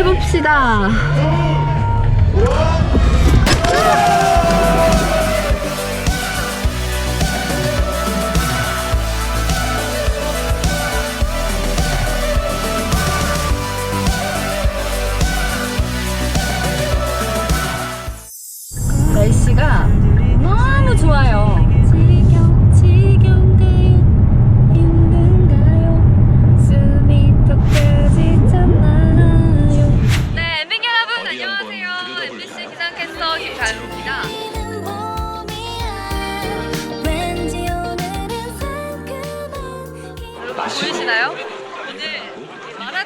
해봅시다. 날씨가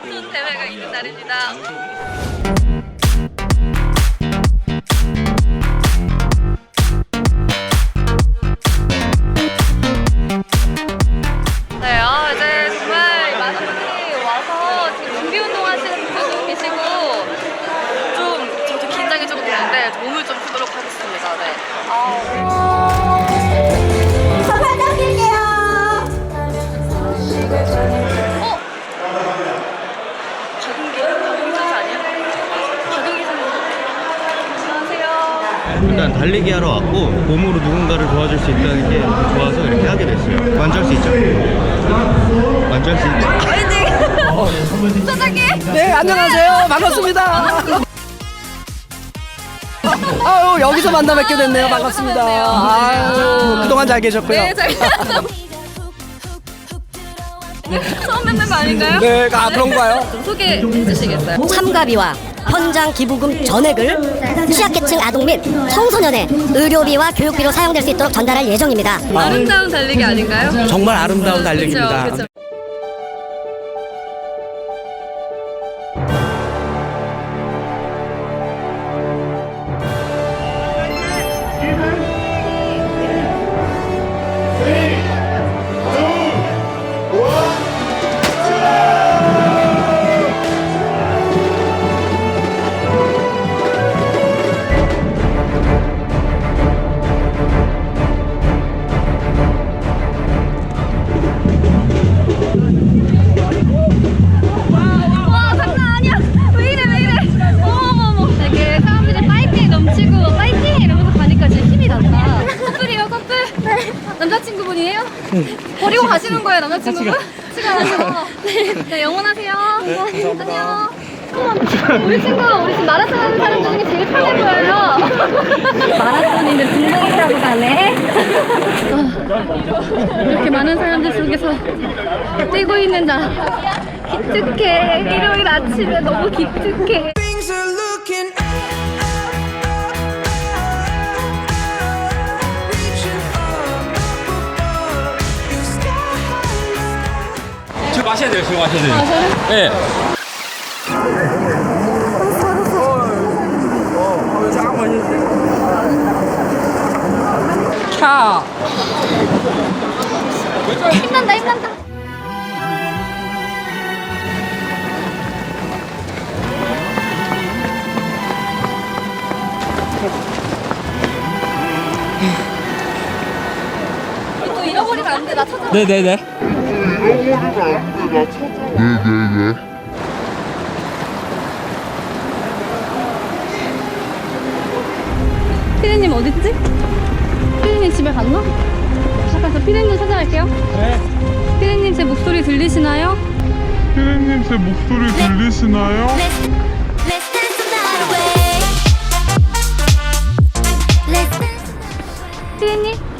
오늘 마라톤 대회가 있는 날입니다. 네, 아, 이제 정말 많은 분들이 와서 일단 달리기 하러 왔고 몸으로 누군가를 도와줄 수 있다는 게 좋아서 이렇게 하게 됐어요. 완주할 수 있죠? 완주할 수 있죠? 사장님! 네, 안녕하세요. 반갑습니다. 아유, 여기서 만나 뵙게 됐네요. 반갑습니다. 아유, 그동안 잘 계셨고요. 네, 잘 처음 뵙는 거 아닌가요? 네, 아, 그런가요? 좀 소개해 주시겠어요? 참가비와 현장 기부금 전액을 취약계층 아동 및 청소년의 의료비와 교육비로 사용될 수 있도록 전달할 예정입니다. 아름다운 달리기 아닌가요? 정말 아름다운 달리기입니다. 그쵸, 그쵸. 남자친구분이에요? 버리고 가시는 거예요 남자친구분? 가요 네, 네 영원하세요. 안녕. 우리 친구 우리 지금 마라톤 하는 사람들 중에 제일 편해 보여요. 마라톤인데 분명히 타고 가네? 이렇게 많은 사람들 속에서 뛰고 있는 나 기특해. 일요일 아침에 너무 기특해 sky 지금 마셔야 돼요, 마셔야 돼요. 네. 차. 힘난다 힘난다 또 잃어버리면 안 돼 나 찾아 네네네. 피디님 어딨지? 피디님 집에 갔나? 잠깐 저 피디님 찾아갈게요 네 피디님 제 목소리 들리시나요? 피디님 제 목소리 들리시나요? Let's dance the night away Let's dance 피디님?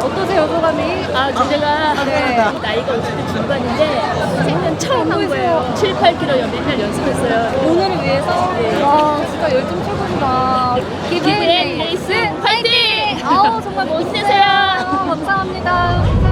어떠세요, 소감이? 아, 제가 네, 나이가 어쨌든 중반인데 생년 처음 한 거예요. 7, 8kg 맨날 연습했어요. 오늘을 위해서? 네. 와, 진짜 열정 최고이다. 기브앤 레이스 네, 화이팅! 아우, 정말 멋있으세요. 감사합니다.